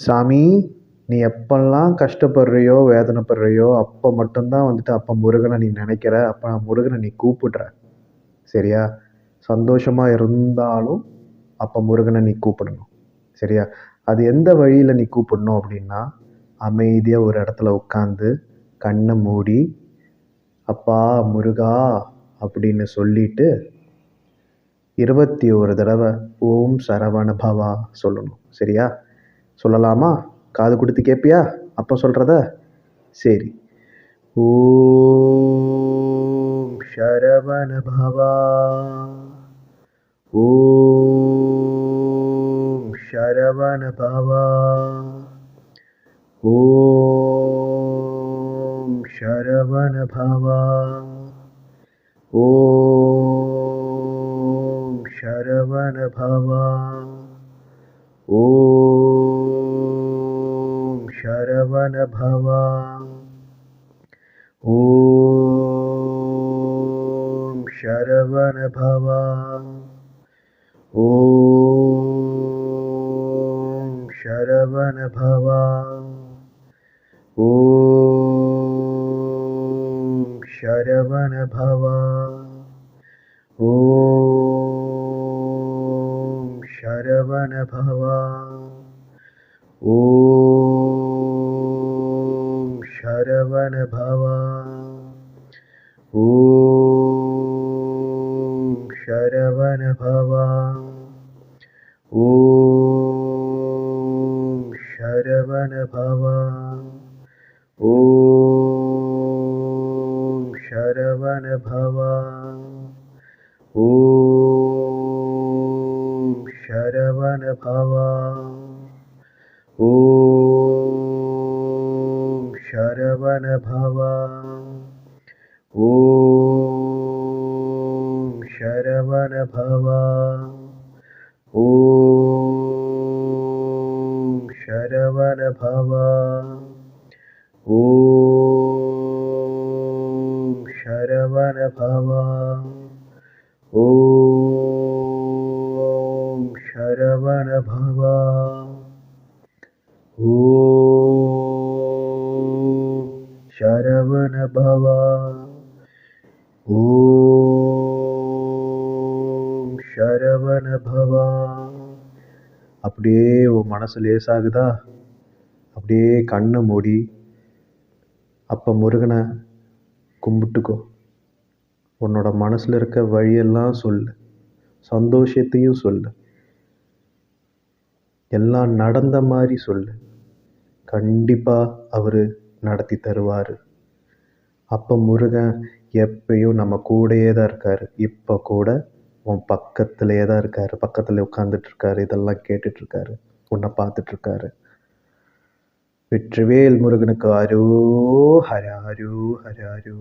சாமி நீ எப்பெல்லாம் கஷ்டப்படுறியோ வேதனைப்படுறியோ அப்போ மட்டும்தான் வந்துட்டு அப்போ முருகனை நீ நினைக்கிற அப்போ முருகனை நீ கூப்பிடுற. சரியா? சந்தோஷமாக இருந்தாலும் அப்போ முருகனை நீ கூப்பிடணும். சரியா? அது எந்த வழியில் நீ கூப்பிடணும் அப்படின்னா அமைதியாக ஒரு இடத்துல உட்காந்து கண்ணை மூடி அப்பா முருகா அப்படின்னு சொல்லிட்டு இருபத்தி ஒரு தடவை ஓம் சரவண பவா சொல்லணும். சரியா? சொல்லலாமா? காது கொடுத்து கேட்பியா அப்போ சொல்கிறத சரி. ஓம் சரவண பவா. ஓம் சரவண பவா. ஓம் சரவண பவா. ஓம் சரவண பவா. ॐ शरवण भवा ॐ शरवण भवा ॐ शरवण भवा ॐ शरवण भवा ओ शरवण भवा ओ शरवण भवा ओ शरवण भवा ओ शरवण भवा भवा ॐ शरवण भव ॐ शरवण भव ॐ शरवण भव சரவண ஓம் சரவண பவா அப்படியே உன் மனசு லேசாகுதா? அப்படியே கண்ணை மூடி அப்போ முருகனை கும்பிட்டுக்கோ. உன்னோட மனசில் இருக்க வழியெல்லாம் சொல்லு. சந்தோஷத்தையும் சொல்லு. எல்லாம் நடந்த மாதிரி சொல்லு. கண்டிப்பாக அவர் நடத்தி தருவார். அப்போ முருகன் எப்பயும் நம்ம கூடயே தான் இருக்கார். இப்போ கூட உன் பக்கத்துலேயே தான் இருக்கார். பக்கத்தில் உட்காந்துட்ருக்காரு இதெல்லாம் கேட்டுட்ருக்காரு உன்னை பார்த்துட்ருக்காரு வெற்றிவேல் முருகனுக்கு அரோ ஹர ஹரோ ஹர ஹரோ.